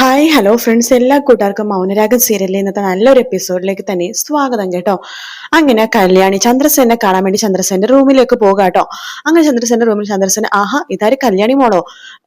Hi hello friends എല്ലാ കൂട്ടുകാർക്കും മൗനരാഗം സീരിയലിൽ ഇന്നത്തെ നല്ലൊരു എപ്പിസോഡിലേക്ക് തന്നെ സ്വാഗതം കേട്ടോ. അങ്ങനെ കല്യാണി ചന്ദ്രസേനെ കാണാൻ വേണ്ടി ചന്ദ്രസേന്റെ റൂമിലേക്ക് പോകാം കേട്ടോ. അങ്ങനെ ചന്ദ്രസേന്റെ റൂമിൽ ചന്ദ്രസേന ആഹാ ഇതാര് കല്യാണി മോളോ?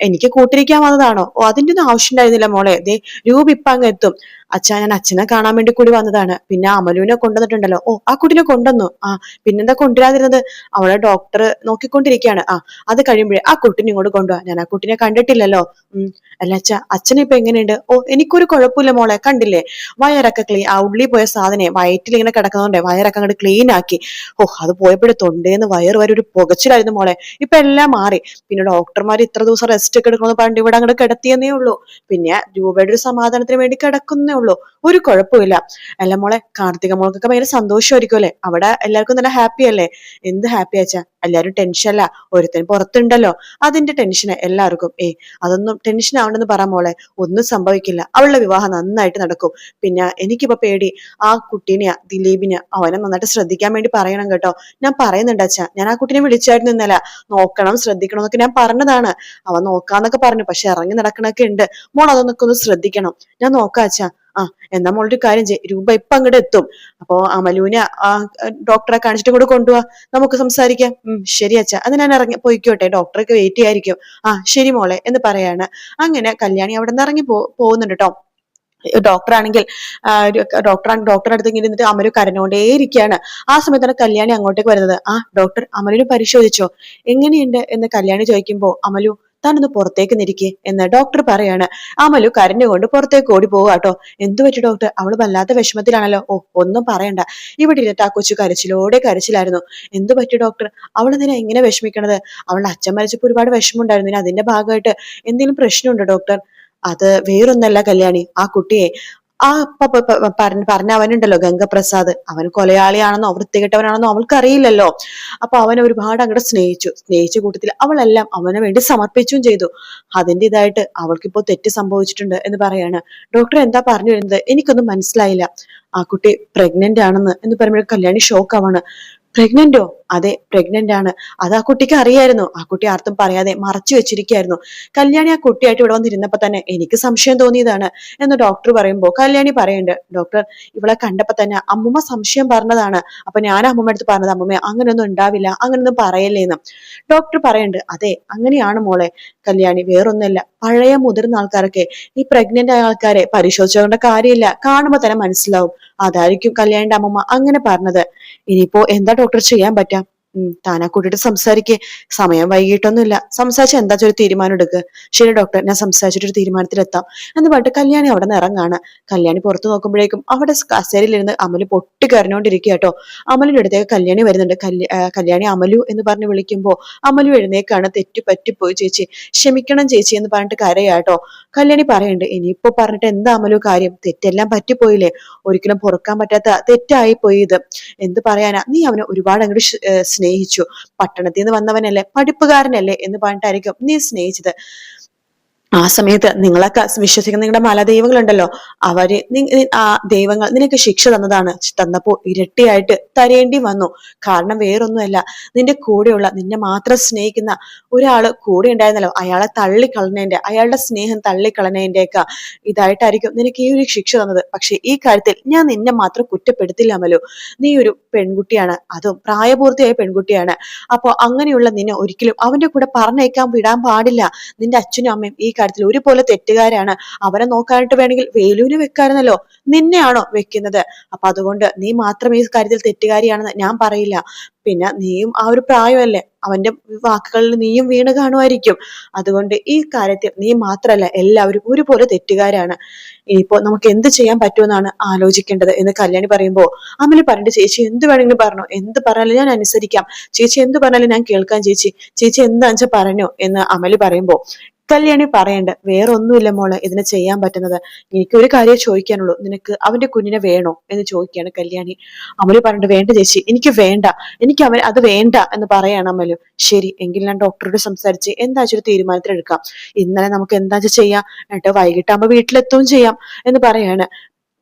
എനിക്ക് കൂട്ടിരിക്കാൻ വന്നതാണോ? ഓ അതിന്റെ ഒന്നും ആവശ്യം ഉണ്ടായിരുന്നില്ല മോളെ. ദേ രൂപ ഇപ്പൊ അങ്ങ് എത്തും. അച്ഛാ ഞാൻ അച്ഛനെ കാണാൻ വേണ്ടി കൂടി വന്നതാണ്. പിന്നെ അമലുവിനെ കൊണ്ടുവന്നിട്ടുണ്ടല്ലോ. ഓ ആ കുട്ടിനെ കൊണ്ടുവന്നു. ആ പിന്നെന്താ കൊണ്ടുവരാതിരുന്നത്? അവളെ ഡോക്ടർ നോക്കിക്കൊണ്ടിരിക്കുകയാണ്. ആ അത് കഴിയുമ്പോഴേ ആ കുട്ടിനെ ഇങ്ങോട്ട് കൊണ്ടുപോവാ ഞാൻ ആ കുട്ടിനെ കണ്ടിട്ടില്ലല്ലോ. ഉം അല്ല അച്ഛ അച്ഛനിപ്പോ എങ്ങനെയുണ്ട്? ഓ എനിക്കൊരു കുഴപ്പമില്ല മോളെ കണ്ടില്ലേ? വയറൊക്കെ ക്ലീൻ ആ ഉള്ളി പോയ സാധനെ വയറ്റിൽ ഇങ്ങനെ കിടക്കുന്നതുകൊണ്ടേ വയറൊക്കെ അങ്ങോട്ട് ക്ലീൻ ആക്കി. ഓ അത് പോയപ്പോഴും തൊണ്ടേന്ന് വയറ് വരെ ഒരു പുകച്ചിലായിരുന്നു മോളെ. ഇപ്പൊ എല്ലാം മാറി. പിന്നെ ഡോക്ടർമാർ ഇത്ര ദിവസം റെസ്റ്റ് ഒക്കെ എടുക്കണമെന്ന് പറഞ്ഞിട്ട് ഇവിടെ അങ്ങോട്ട് കിടത്തിയെന്നേ ഉള്ളൂ. പിന്നെ രൂപയുടെ ഒരു സമാധാനത്തിന് വേണ്ടി കിടക്കുന്നേ ഉള്ളൂ ഒരു കുഴപ്പമില്ല അല്ല മോളെ കാർത്തിക മോൾക്കൊക്കെ ഭയങ്കര സന്തോഷമായിരിക്കും അല്ലേ? അവിടെ എല്ലാവർക്കും നല്ല ഹാപ്പി അല്ലേ? എന്ത് ഹാപ്പി ആച്ചാ? എല്ലാവരും ടെൻഷൻ അല്ല. ഒരുത്തൻ പുറത്തുണ്ടല്ലോ. അതിന്റെ ടെൻഷന് എല്ലാവർക്കും. ഏ അതൊന്നും ടെൻഷൻ ആവണ്ടെന്ന് പറ മോളെ. ഒന്നും സംഭവിക്കില്ല. അവളുടെ വിവാഹം നന്നായിട്ട് നടക്കും. പിന്നെ എനിക്കിപ്പോ പേടി. ആ കുട്ടീനെ ദിലീപിന് അവനെ നന്നായിട്ട് ശ്രദ്ധിക്കാൻ വേണ്ടി പറയണം കേട്ടോ. ഞാൻ പറയുന്നുണ്ട് അച്ഛാ ഞാൻ ആ കുട്ടീനെ വിളിച്ചായിരുന്നു ഇന്നലെ. നോക്കണം ശ്രദ്ധിക്കണം എന്നൊക്കെ ഞാൻ പറഞ്ഞതാണ്. അവൻ നോക്കാന്നൊക്കെ പറഞ്ഞു. പക്ഷെ ഇറങ്ങി നടക്കണൊക്കെ ഉണ്ട്. മോൾ അതൊന്നൊക്കെ ഒന്ന് ശ്രദ്ധിക്കണം. ഞാൻ നോക്കാം അച്ഛാ ആ എന്നാ മോളൊരു കാര്യം ചെയ്യും. രൂപ ഇപ്പൊ അങ്ങോട്ട് എത്തും. അപ്പോ അമലുവിനെ ആ ഡോക്ടറെ കാണിച്ചിട്ട് കൂടെ കൊണ്ടുപോവാ നമുക്ക് സംസാരിക്കാം. ശരി അച്ഛാ. അത് ഞാൻ ഇറങ്ങി പോയിക്കോട്ടെ. ഡോക്ടറൊക്കെ വെയിറ്റ് ചെയ്യായിരിക്കും. ആ ശരി മോളെ എന്ന് പറയാണ്. അങ്ങനെ കല്യാണി അവിടെ നിന്ന് ഇറങ്ങി പോകുന്നുണ്ട് കേട്ടോ ഡോക്ടർ ആണെങ്കിൽ ഡോക്ടർ ഡോക്ടറെ അടുത്ത് ഇങ്ങനെ ഇരുന്നിട്ട് അമലു കരഞ്ഞോണ്ടേ ഇരിക്കുകയാണ് ആ സമയത്താണ് കല്യാണി അങ്ങോട്ടേക്ക് വരുന്നത്. ആ ഡോക്ടർ അമലുവിനെ പരിശോധിച്ചോ? എങ്ങനെയുണ്ട്? എന്ന് കല്യാണി ചോദിക്കുമ്പോ അമലു താനൊന്ന് പുറത്തേക്ക് നിരിക്കെ എന്ന് ഡോക്ടർ പറയാണ്. അമലു കരഞ്ഞുകൊണ്ട് പുറത്തേക്ക് ഓടി പോവുക കേട്ടോ എന്തു പറ്റി ഡോക്ടർ അവൾ വല്ലാത്ത വിഷമത്തിലാണല്ലോ. ഓ ഒന്നും പറയണ്ട. ഇവിടെ ഇരുന്നിട്ട് ആ കൊച്ചു കരച്ചിലോടെ കരച്ചിലായിരുന്നു. എന്തു പറ്റി ഡോക്ടർ അവൾ എന്തിനാ ഇങ്ങനെ വിഷമിക്കണത്? അവളുടെ അച്ഛൻ മരിച്ചപ്പോ ഒരുപാട് വിഷമമുണ്ടായിരുന്നു. ഉണ്ടായിരുന്നു അതിന്റെ ഭാഗമായിട്ട് എന്തെങ്കിലും പ്രശ്നമുണ്ടോ ഡോക്ടർ അത് വേറൊന്നല്ല കല്യാണി. ആ കുട്ടിയെ ആ പറഞ്ഞ അവനുണ്ടല്ലോ ഗംഗപ്രസാദ്. അവൻ കൊലയാളിയാണെന്നോ വൃത്തികെട്ടവനാണെന്നോ അവൾക്ക് അറിയില്ലല്ലോ അപ്പൊ അവനെ ഒരുപാട് അങ്ങോട്ട് സ്നേഹിച്ചു. സ്നേഹിച്ച കൂട്ടത്തിൽ അവളെല്ലാം അവന് വേണ്ടി സമർപ്പിച്ചും ചെയ്തു. അതിന്റെ ഇതായിട്ട് അവൾക്കിപ്പോ തെറ്റ് സംഭവിച്ചിട്ടുണ്ട് എന്ന് പറയാണ്. ഡോക്ടർ എന്താ പറഞ്ഞു വരുന്നത്? എനിക്കൊന്നും മനസ്സിലായില്ല. ആ കുട്ടി പ്രഗ്നന്റ് ആണെന്ന് എന്ന് പറയുമ്പോൾ കല്യാണി ഷോക്ക് ആവാണ്. പ്രഗ്നന്റോ അതെ പ്രഗ്നന്റ് ആണ്. അത് ആ കുട്ടിക്ക് അറിയായിരുന്നു. ആ കുട്ടി ആർത്തും പറയാതെ മറച്ചു വെച്ചിരിക്കുകയായിരുന്നു കല്യാണി ആ കുട്ടിയായിട്ട് ഇവിടെ വന്നിരുന്നപ്പോ തന്നെ എനിക്ക് സംശയം തോന്നിയതാണ് എന്ന് ഡോക്ടർ പറയുമ്പോൾ കല്യാണി പറയുന്നുണ്ട് ഡോക്ടർ ഇവളെ കണ്ടപ്പോ തന്നെ അമ്മുമ്മ സംശയം പറഞ്ഞതാണ്. അപ്പൊ ഞാൻ അമ്മമ്മ അടുത്ത് പറഞ്ഞത് അമ്മമ്മ അങ്ങനെയൊന്നും ഉണ്ടാവില്ല അങ്ങനെയൊന്നും പറയല്ലേന്ന് ഡോക്ടർ പറയുന്നുണ്ട് അതെ അങ്ങനെയാണ് മോളെ കല്യാണി വേറൊന്നുമല്ല. പഴയ മുതിർന്ന ആൾക്കാരൊക്കെ ഈ പ്രഗ്നന്റ് ആയ ആൾക്കാരെ പരിശോധിച്ചുകൊണ്ട് കാര്യമില്ല. കാണുമ്പോ തന്നെ മനസ്സിലാവും. അതായിരിക്കും കല്യാണിന്റെ അമ്മമ്മ അങ്ങനെ പറഞ്ഞത്. ഇനിയിപ്പോ എന്താ ഡോക്ടർ ചെയ്യാൻ പറ്റാം? താനാ കൂട്ടിട്ട് സംസാരിക്കേ. സമയം വൈകിട്ടൊന്നുമില്ല. സംസാരിച്ച് എന്താ ഒരു തീരുമാനം എടുക്കുക ശരി ഡോക്ടർ ഞാൻ സംസാരിച്ചിട്ടൊരു തീരുമാനത്തിലെത്താം. എന്ന് പറഞ്ഞിട്ട് കല്യാണി അവിടെ നിന്ന് ഇറങ്ങാണ്. കല്യാണി പുറത്ത് നോക്കുമ്പോഴേക്കും അവിടെ കസേരയിലിരുന്ന് അമൽ പൊട്ടി കരഞ്ഞോണ്ടിരിക്കുക കേട്ടോ. അമലിന്റെ അടുത്തേക്ക് കല്യാണി വരുന്നുണ്ട്. കല്യാണി അമലു എന്ന് പറഞ്ഞ് വിളിക്കുമ്പോ അമലു എഴുന്നേക്കാണ്. തെറ്റു പറ്റിപ്പോയി ചേച്ചി. ക്ഷമിക്കണം ചേച്ചി എന്ന് പറഞ്ഞിട്ട് കരയാട്ടോ കല്യാണി പറയുന്നുണ്ട് ഇനിയിപ്പോ പറഞ്ഞിട്ട് എന്താ അമലു കാര്യം? തെറ്റെല്ലാം പറ്റിപ്പോയില്ലേ? ഒരിക്കലും പൊറുക്കാൻ പറ്റാത്ത തെറ്റായി പോയി ഇത്. എന്ത് പറയാനാ? നീ അവനെ ഒരുപാട് അങ്ങോട്ട് സ്നേഹിച്ചു. പട്ടണത്തിൽ നിന്ന് വന്നവനല്ലേ? പഠിപ്പുകാരനല്ലേ എന്ന് പറഞ്ഞിട്ടായിരിക്കും നീ സ്നേഹിച്ചത്. ആ സമയത്ത് നിങ്ങളൊക്കെ വിശ്വസിക്കുന്ന നിങ്ങളുടെ മല ദൈവങ്ങളുണ്ടല്ലോ അവർ ആ ദൈവങ്ങൾ നിനക്ക് ശിക്ഷ തന്നതാണ്. തന്നപ്പോ ഇരട്ടിയായിട്ട് തരേണ്ടി വന്നു. കാരണം വേറൊന്നുമല്ല നിന്റെ കൂടെയുള്ള നിന്നെ മാത്രം സ്നേഹിക്കുന്ന ഒരാൾ കൂടെ ഉണ്ടായിരുന്നല്ലോ. അയാളെ തള്ളിക്കളഞ്ഞതിന്റെ അയാളുടെ സ്നേഹം തള്ളിക്കളഞ്ഞതിന്റെ ഒക്കെ ഇതായിട്ടായിരിക്കും നിനക്ക് ഈ ഒരു ശിക്ഷ തന്നത്. പക്ഷെ ഈ കാര്യത്തിൽ ഞാൻ നിന്നെ മാത്രം കുറ്റപ്പെടുത്തില്ല അമലു നീ ഒരു പെൺകുട്ടിയാണ്. അതും പ്രായപൂർത്തിയായ പെൺകുട്ടിയാണ്. അപ്പോ അങ്ങനെയുള്ള നിന്നെ ഒരിക്കലും അവന്റെ കൂടെ പറഞ്ഞേക്കാൻ വിടാൻ പാടില്ല. നിന്റെ അച്ഛനും അമ്മയും ഈ കാര്യത്തിൽ ഒരുപോലെ തെറ്റുകാരാണ്. അവരെ നോക്കാനായിട്ട് വേണമെങ്കിൽ വേലുവിന് വെക്കാറുന്നല്ലോ നിന്നെയാണോ വെക്കുന്നത്? അപ്പൊ അതുകൊണ്ട് നീ മാത്രം ഈ കാര്യത്തിൽ തെറ്റുകാരിയാണെന്ന് ഞാൻ പറയില്ല. പിന്നെ നീയും ആ ഒരു പ്രായമല്ലേ. അവന്റെ വാക്കുകളിൽ നീയും വീണ് കാണുമായിരിക്കും. അതുകൊണ്ട് ഈ കാര്യത്തിൽ നീ മാത്രല്ല എല്ലാവരും ഒരുപോലെ തെറ്റുകാരാണ്. ഇനിയിപ്പോ നമുക്ക് എന്ത് ചെയ്യാൻ പറ്റുമെന്നാണ് ആലോചിക്കേണ്ടത് എന്ന് കല്യാണി പറയുമ്പോ അമൽ പറഞ്ഞിട്ട് ചേച്ചി എന്ത് വേണമെങ്കിലും പറഞ്ഞു. എന്ത് പറഞ്ഞാലും ഞാൻ അനുസരിക്കാം. ചേച്ചി എന്ത് പറഞ്ഞാലും ഞാൻ കേൾക്കാം ചേച്ചി. ചേച്ചി എന്താണെന്ന് വെച്ചാൽ പറഞ്ഞോ? എന്ന് അമൽ പറയുമ്പോ കല്യാണി പറയണ്ട വേറെ ഒന്നുമില്ല മോളെ ഇതിനെ ചെയ്യാൻ പറ്റുന്നത്. എനിക്ക് ഒരു കാര്യം ചോദിക്കാനുള്ളൂ. നിനക്ക് അവന്റെ കുഞ്ഞിനെ വേണോ എന്ന് ചോദിക്കുകയാണ് കല്യാണി. അമലു പറഞ്ഞിട്ട് വേണ്ട ചേച്ചി എനിക്ക് വേണ്ട. എനിക്ക് അവൻ അത് വേണ്ട എന്ന് പറയാണ് അമലു. ശരി എങ്കിൽ ഞാൻ ഡോക്ടറോട് സംസാരിച്ച് എന്താ ഒരു തീരുമാനത്തിലെടുക്കാം ഇന്നലെ നമുക്ക് എന്താ ചെയ്യാം? എന്നിട്ട് വൈകിട്ടാകുമ്പോ വീട്ടിലെത്തുകയും ചെയ്യാം എന്ന് പറയാണ്.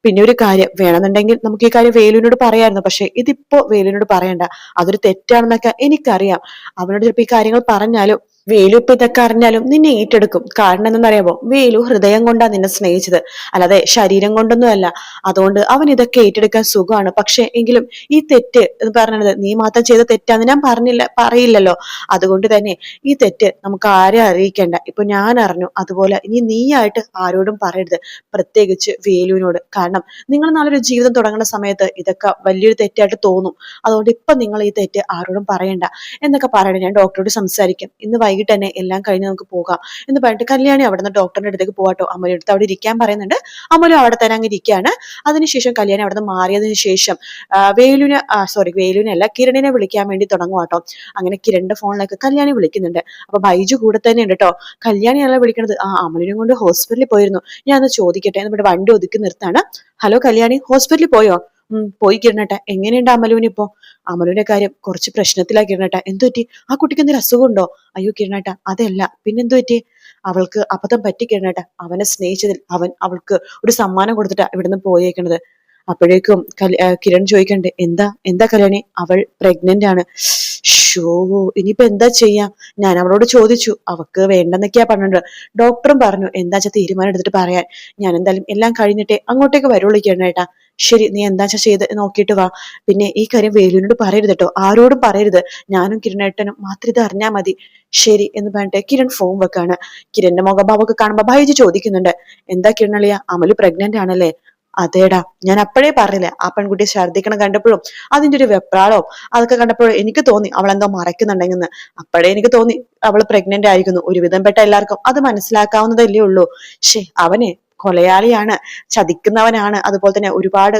പിന്നെ ഒരു കാര്യം വേണമെന്നുണ്ടെങ്കിൽ നമുക്ക് ഈ കാര്യം വേലുവിനോട് പറയായിരുന്നു. പക്ഷെ ഇതിപ്പോ വേലുവിനോട് പറയണ്ട. അതൊരു തെറ്റാണെന്നൊക്കെ എനിക്കറിയാം. അവനോട് ചിലപ്പോ ഈ കാര്യങ്ങൾ പറഞ്ഞാലും വേലു ഇപ്പൊ ഇതൊക്കെ അറിഞ്ഞാലും നിന്നെ ഏറ്റെടുക്കും. കാരണം എന്തെന്നറിയാമോ വേലു ഹൃദയം കൊണ്ടാ നിന്നെ സ്നേഹിച്ചത്. അല്ലാതെ ശരീരം കൊണ്ടൊന്നുമല്ല. അതുകൊണ്ട് അവൻ ഇതൊക്കെ ഏറ്റെടുക്കാൻ സുഖമാണ്. പക്ഷെ എങ്കിലും ഈ തെറ്റ് എന്ന് പറഞ്ഞത് നീ മാത്രം ചെയ്ത തെറ്റാന്ന് ഞാൻ പറഞ്ഞില്ല പറയില്ലല്ലോ. അതുകൊണ്ട് തന്നെ ഈ തെറ്റ് നമുക്ക് ആരെ അറിയിക്കേണ്ട? ഇപ്പൊ ഞാൻ അറിഞ്ഞു. അതുപോലെ ഇനി നീയായിട്ട് ആരോടും പറയരുത്. പ്രത്യേകിച്ച് വേലുവിനോട്. കാരണം നിങ്ങൾ നല്ലൊരു ജീവിതം തുടങ്ങുന്ന സമയത്ത് ഇതൊക്കെ വലിയൊരു തെറ്റായിട്ട് തോന്നും. അതുകൊണ്ട് ഇപ്പൊ നിങ്ങൾ ഈ തെറ്റ് ആരോടും പറയണ്ട. എന്നൊക്കെ പറയണം ഞാൻ ഡോക്ടറോട് സംസാരിക്കും. ഇന്ന് തന്നെ എല്ലാം കഴിഞ്ഞ് നമുക്ക് പോകാം എന്ന് പറഞ്ഞിട്ട് കല്യാണി അവിടെ നിന്ന് ഡോക്ടറിന്റെ അടുത്തേക്ക് പോകാട്ടോ അമ്മയുടെ അടുത്ത് അവിടെ ഇരിക്കാൻ പറയുന്നുണ്ട്. അമ്മലും അവിടെ തന്നെ അങ്ങ് ഇരിക്കുകയാണ്. അതിനുശേഷം കല്യാണി അവിടെ നിന്ന് മാറിയതിനു ശേഷം വേലുവിനെ സോറി വേലുവിനല്ല കിരണിനെ വിളിക്കാൻ വേണ്ടി തുടങ്ങും കേട്ടോ അങ്ങനെ കിരണിന്റെ ഫോണിലേക്ക് കല്യാണി വിളിക്കുന്നുണ്ട്. അപ്പൊ ബൈജു കൂടെ തന്നെ ഉണ്ട് കേട്ടോ കല്യാണിയല്ല വിളിക്കണത്. ആ അമലിനെ കൊണ്ട് ഹോസ്പിറ്റലിൽ പോയിരുന്നു. ഞാൻ ഒന്ന് ചോദിക്കട്ടെ എന്നിട്ട് വണ്ടി ഒതുക്കി നിർത്താണ് ഹലോ കല്യാണി ഹോസ്പിറ്റലിൽ പോയോ? പോയി കിരണട്ട. എങ്ങനെയുണ്ട് അമലുവിന് ഇപ്പോ? അമലുവിന്റെ കാര്യം കുറച്ച് പ്രശ്നത്തിലാ കിരണട്ട. എന്തു പറ്റി? ആ കുട്ടിക്ക് എന്തൊരു അസുഖമുണ്ടോ? അയ്യോ കിരണട്ട അതല്ല. പിന്നെന്തു പറ്റി? അവൾക്ക് അബദ്ധം പറ്റി കിരണട്ട. അവനെ സ്നേഹിച്ചതിൽ അവൻ അവൾക്ക് ഒരു സമ്മാനം കൊടുത്തിട്ടാ ഇവിടുന്ന് പോയേക്കണത്. അപ്പോഴേക്കും കിരൺ ചോദിക്കണ്ട് എന്താ എന്താ കല്യാണി? അവൾ പ്രഗ്നന്റ് ആണ്. ഷോ ഇനിയിപ്പോ എന്താ ചെയ്യാം? ഞാൻ അവളോട് ചോദിച്ചു. അവക്ക് വേണ്ടെന്നൊക്കെയാ പറഞ്ഞത്. ഡോക്ടറും പറഞ്ഞു എന്താ വെച്ചാൽ തീരുമാനം എടുത്തിട്ട് പറയാൻ? ഞാൻ എന്തായാലും എല്ലാം കഴിഞ്ഞിട്ടേ അങ്ങോട്ടേക്ക് വരുള്ളൂ കിരണേട്ടാ ശരി നീ എന്താ ചെയ്ത്? നോക്കിയിട്ട് വാ. പിന്നെ ഈ കാര്യം വേലുവിനോട് പറയരുത് കേട്ടോ ആരോടും പറയരുത്. ഞാനും കിരണേട്ടനും മാത്രം ഇത് അറിഞ്ഞാ മതി. ശരി എന്ന് പറഞ്ഞിട്ട് കിരൺ ഫോം വെക്കാണ്. കിരണിന്റെ മുഖഭാവൊക്കെ കാണുമ്പോ ഭയച്ച് ചോദിക്കുന്നുണ്ട്. എന്താ കിരണളിയ അമൽ പ്രഗ്നന്റ് ആണല്ലേ? അതേടാ ഞാൻ അപ്പോഴേ പറഞ്ഞില്ലേ ആ പെൺകുട്ടിയെ ഛർദ്ദിക്കണം കണ്ടപ്പോഴും അതിന്റെ ഒരു വെപ്രാളോ അതൊക്കെ കണ്ടപ്പോഴും എനിക്ക് തോന്നി അവൾ എന്തോ മറയ്ക്കുന്നുണ്ടെങ്കിൽ അപ്പോഴേ എനിക്ക് തോന്നി അവൾ പ്രഗ്നന്റ് ആയിരിക്കുന്നു. ഒരുവിധം പെട്ട എല്ലാവർക്കും അത് മനസ്സിലാക്കാവുന്നതല്ലേ ഉള്ളൂ. ഷേ അവനെ കൊലയാളിയാണ് ചതിക്കുന്നവനാണ്. അതുപോലെ തന്നെ ഒരുപാട്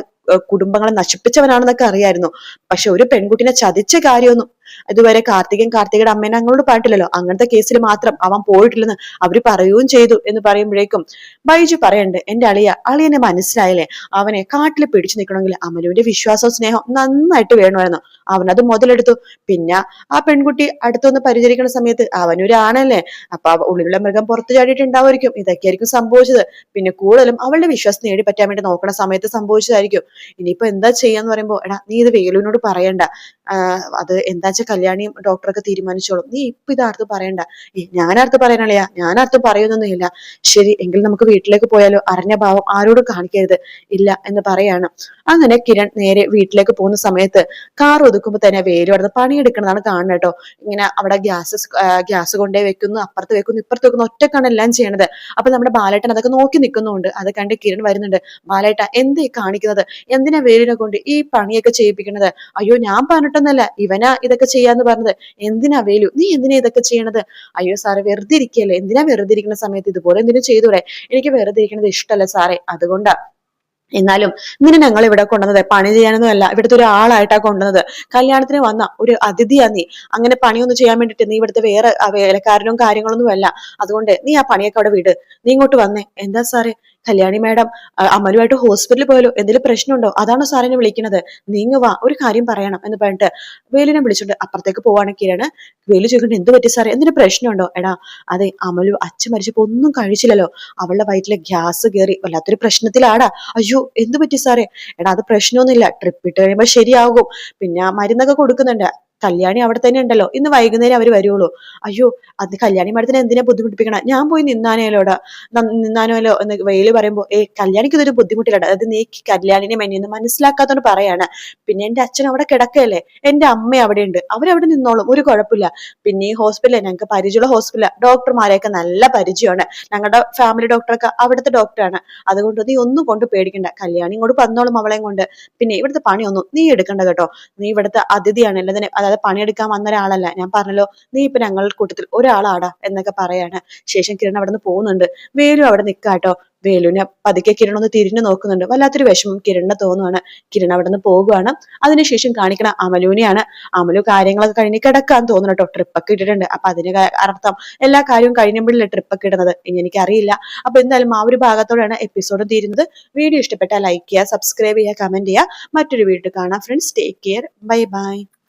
കുടുംബങ്ങളെ നശിപ്പിച്ചവനാണെന്നൊക്കെ അറിയായിരുന്നു. പക്ഷെ ഒരു പെൺകുട്ടിനെ ചതിച്ച കാര്യമൊന്നും ഇതുവരെ കാർത്തികൻ കാർത്തികയുടെ അമ്മേനെ അങ്ങോട്ട് പാട്ടില്ലല്ലോ അങ്ങനത്തെ കേസിൽ മാത്രം അവൻ പോയിട്ടില്ലെന്ന് അവർ പറയുകയും ചെയ്തു എന്ന് പറയുമ്പോഴേക്കും ബൈജു പറയണ്ട് എന്റെ അളിയ അളിയനെ മനസ്സിലായല്ലേ? അവനെ കാട്ടിൽ പിടിച്ചു നിൽക്കണമെങ്കിൽ അമലുവിന്റെ വിശ്വാസവും സ്നേഹവും നന്നായിട്ട് വേണമായിരുന്നു. അവനത് മുതലെടുത്തു. പിന്നെ ആ പെൺകുട്ടി അടുത്തൊന്ന് പരിചരിക്കുന്ന സമയത്ത് അവനൊരാണല്ലേ അപ്പൊ ഉള്ളിലുള്ള മൃഗം പുറത്തു ചാടിയിട്ടുണ്ടാവുമായിരിക്കും. ഇതൊക്കെയായിരിക്കും സംഭവിച്ചത്. പിന്നെ കൂടുതലും അവളുടെ വിശ്വാസം നേടി പറ്റാൻ വേണ്ടി നോക്കുന്ന സമയത്ത് സംഭവിച്ചതായിരിക്കും. ഇനിയിപ്പോ എന്താ ചെയ്യാന്ന് പറയുമ്പോ എടാ നീ ഇത് വേലുവിനോട് പറയണ്ട. അത് എന്താ വെച്ചാൽ കല്യാണിയും ഡോക്ടറൊക്കെ തീരുമാനിച്ചോളും. നീ ഇപ്പൊ ഇതാർത്ത് പറയണ്ട. ഞാനടുത്ത് പറയാനല്ലയാ ഞാനാർത്ത് പറയുന്നൊന്നുമില്ല. ശരി എങ്കിൽ നമുക്ക് വീട്ടിലേക്ക് പോയാലോ? അറിഞ്ഞ ഭാവം ആരോടും കാണിക്കരുത്. ഇല്ല എന്ന് പറയാണ്. അങ്ങനെ കിരൺ നേരെ വീട്ടിലേക്ക് പോകുന്ന സമയത്ത് കാർ ഒതുക്കുമ്പോൾ തന്നെ വേലു അവിടെ പണിയെടുക്കുന്നതാണ് കാണുന്നത് കേട്ടോ. ഇങ്ങനെ അവിടെ ഗ്യാസ് ഗ്യാസ് കൊണ്ടേ വെക്കുന്നു അപ്പുറത്ത് വെക്കുന്നു ഇപ്പുറത്ത് വെക്കുന്നു ഒറ്റക്കാണ് എല്ലാം ചെയ്യണത്. അപ്പൊ നമ്മുടെ ബാലേട്ടൻ അതൊക്കെ നോക്കി നിൽക്കുന്നുണ്ട്. അത് കണ്ട് കിരൺ വരുന്നുണ്ട്. ബാലേട്ട എന്തേ കാണിക്കുന്നത്? എന്തിനാ വേലിനെ കൊണ്ട് ഈ പണിയൊക്കെ ചെയ്യിപ്പിക്കണത് അയ്യോ ഞാൻ പറഞ്ഞിട്ടൊന്നല്ല. ഇവനാ ഇതൊക്കെ ചെയ്യാന്ന് പറഞ്ഞത്. എന്തിനാ വേലു? നീ എന്തിനാ ഇതൊക്കെ ചെയ്യണത്? അയ്യോ സാറേ വെറുതെ ഇരിക്കല്ലേ എന്തിനാ വെറുതെ ഇരിക്കുന്ന സമയത്ത് ഇതുപോലെ എന്തിനും ചെയ്തൂടെ? എനിക്ക് വെറുതെ ഇരിക്കുന്നത് ഇഷ്ടമല്ല സാറേ. അതുകൊണ്ടാ. എന്നാലും നിന്നെ ഞങ്ങൾ ഇവിടെ കൊണ്ടുവന്നത് പണി ചെയ്യാനൊന്നും അല്ല. ഇവിടുത്തെ ഒരാളായിട്ടാ കൊണ്ടുവന്നത്. കല്യാണത്തിന് വന്ന ഒരു അതിഥിയാ നീ. അങ്ങനെ പണിയൊന്നും ചെയ്യാൻ വേണ്ടിട്ട് നീ ഇവിടുത്തെ വേറെ വേലക്കാരനും കാര്യങ്ങളൊന്നും അല്ല. അതുകൊണ്ട് നീ ആ പണിയൊക്കെ അവിടെ വിട്. നീ ഇങ്ങോട്ട് വന്നേ. എന്താ സാറേ? കല്യാണി മാഡം അമലുമായിട്ട് ഹോസ്പിറ്റലിൽ പോയാലോ? എന്തെങ്കിലും പ്രശ്നമുണ്ടോ? അതാണോ സാറിനെ വിളിക്കുന്നത്? നീങ്ങ വാ ഒരു കാര്യം പറയണം എന്ന് പറഞ്ഞിട്ട് വേലിനെ വിളിച്ചിട്ട് അപ്പുറത്തേക്ക് പോവാണ് കിരണ്. വേലു ചോദിക്കുന്നത് എന്ത് പറ്റി സാറേ എന്തിനു പ്രശ്നമുണ്ടോ? എടാ അതെ അമലു അച്ഛൻ മരിച്ചപ്പോ ഒന്നും കഴിച്ചില്ലല്ലോ. അവളുടെ വയറ്റിലെ ഗ്യാസ് കയറി വല്ലാത്തൊരു പ്രശ്നത്തിലാടാ. അയ്യോ എന്ത് പറ്റി സാറേ എടാ അത് പ്രശ്നമൊന്നുമില്ല. ട്രിപ്പ് ഇട്ട് കഴിയുമ്പോൾ ശരിയാകും. പിന്നെ മരുന്നൊക്കെ കൊടുക്കുന്നുണ്ട്. കല്യാണി അവിടെ തന്നെ ഉണ്ടല്ലോ. ഇന്ന് വൈകുന്നേരം അവർ വരുള്ളൂ അയ്യോ അത് കല്യാണി മഠത്തിന് എന്തിനാ ബുദ്ധിമുട്ടിപ്പിക്കണം? ഞാൻ പോയി നിന്നാനേലോടാ നിന്നാനോലോ? എന്ന് വെയിൽ പറയുമ്പോ ഏ കല്യാണിക്ക് ഇതൊരു ബുദ്ധിമുട്ടില്ല അത് നീ കല്യാണിനെ മെന്നിന്ന് മനസ്സിലാക്കാത്തോണ്ട് പറയാണ്. പിന്നെ എന്റെ അച്ഛൻ അവിടെ കിടക്കല്ലേ എന്റെ അമ്മ അവിടെ ഉണ്ട് അവരവിടെ നിന്നോളും. ഒരു കുഴപ്പമില്ല. പിന്നെ ഈ ഹോസ്പിറ്റലിൽ ഞങ്ങൾക്ക് പരിചയമുള്ള ഹോസ്പിറ്റലാണ് ഡോക്ടർമാരെയൊക്കെ നല്ല പരിചയമാണ്. ഞങ്ങളുടെ ഫാമിലി ഡോക്ടറൊക്കെ അവിടുത്തെ ഡോക്ടറാണ്. അതുകൊണ്ട് നീ ഒന്നും കൊണ്ട് പേടിക്കണ്ട. കല്യാണി ഇങ്ങോട്ട് വന്നോളും അവളെയും കൊണ്ട്. പിന്നെ ഇവിടുത്തെ പണിയൊന്നും നീ എടുക്കണ്ട കേട്ടോ. നീ ഇവിടുത്തെ അതിഥിയാണ്. അല്ലാതെ അല്ലാതെ പണിയെടുക്കാൻ വന്ന ഒരാളല്ല. ഞാൻ പറഞ്ഞല്ലോ നീ ഇപ്പൊ ഞങ്ങളുടെ കൂട്ടത്തിൽ ഒരാളാടാ എന്നൊക്കെ പറയാണ്. ശേഷം കിരൺ അവിടെ നിന്ന് പോകുന്നുണ്ട്. വേലു അവിടെ നിൽക്കാട്ടോ വേലുവിനെ പതുക്കെ കിരൺ ഒന്ന് തിരിഞ്ഞു നോക്കുന്നുണ്ട്. വല്ലാത്തൊരു വിഷമം കിരണിന് തോന്നുവാണ്. കിരൺ അവിടെ നിന്ന് പോകുവാണ്. അതിനുശേഷം കാണിക്കണ അമലുവിനെയാണ് അമലു കാര്യങ്ങളൊക്കെ കഴിഞ്ഞ് കിടക്കാൻ തോന്നുന്നു കേട്ടോ ട്രിപ്പൊക്കെ ഇട്ടിട്ടുണ്ട്. അപ്പൊ അതിന് അർത്ഥം എല്ലാ കാര്യവും കഴിഞ്ഞപ്പോഴല്ലേ ട്രിപ്പൊക്കെ ഇടുന്നത് ഇനി എനിക്കറിയില്ല. അപ്പൊ എന്തായാലും ആ ഒരു ഭാഗത്തോടെയാണ് എപ്പിസോഡ് തീരുന്നത്. വീഡിയോ ഇഷ്ടപ്പെട്ടാൽ ലൈക്ക് ചെയ്യുക സബ്സ്ക്രൈബ് ചെയ്യുക കമന്റ് ചെയ്യുക. മറ്റൊരു വീഡിയോ കാണാം. Friends take care bye bye